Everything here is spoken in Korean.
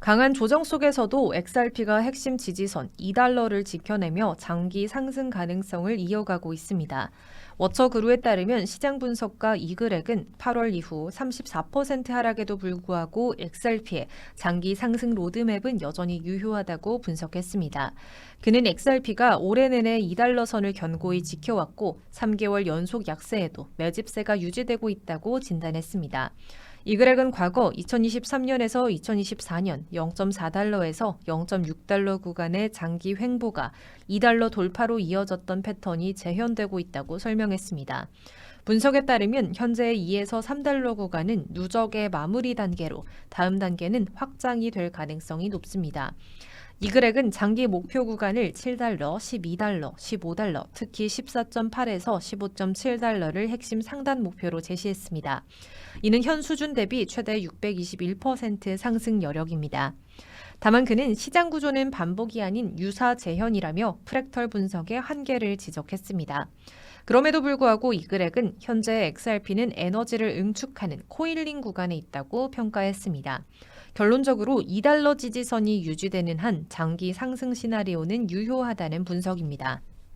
강한 조정 속에서도 XRP가 핵심 지지선 2달러를 지켜내며 장기 상승 가능성을 이어가고 있습니다. 워처그루에 따르면 시장 분석가 이글액은 8월 이후 34% 하락에도 불구하고 XRP의 장기 상승 로드맵은 여전히 유효하다고 분석했습니다. 그는 XRP가 올해 내내 2달러 선을 견고히 지켜왔고 3개월 연속 약세에도 매집세가 유지되고 있다고 진단했습니다. 이글액은 과거 2023년에서 2024년 0.4달러에서 0.6달러 구간의 장기 횡보가 2달러 돌파로 이어졌던 패턴이 재현되고 있다고 설명했습니다. 분석에 따르면 현재 2에서 3달러 구간은 누적의 마무리 단계로 다음 단계는 확장이 될 가능성이 높습니다. 이글액은 장기 목표 구간을 7달러, 12달러, 15달러, 특히 14.8에서 15.7달러를 핵심 상단 목표로 제시했습니다. 이는 현 수준 대비 최대 621% 상승 여력입니다. 다만 그는 시장 구조는 반복이 아닌 유사 재현이라며 프랙털 분석의 한계를 지적했습니다. 그럼에도 불구하고 이글액은 현재 XRP는 에너지를 응축하는 코일링 구간에 있다고 평가했습니다. 결론적으로 2달러 지지선이 유지되는 한 장기 상승 시나리오는 유효하다는 분석입니다.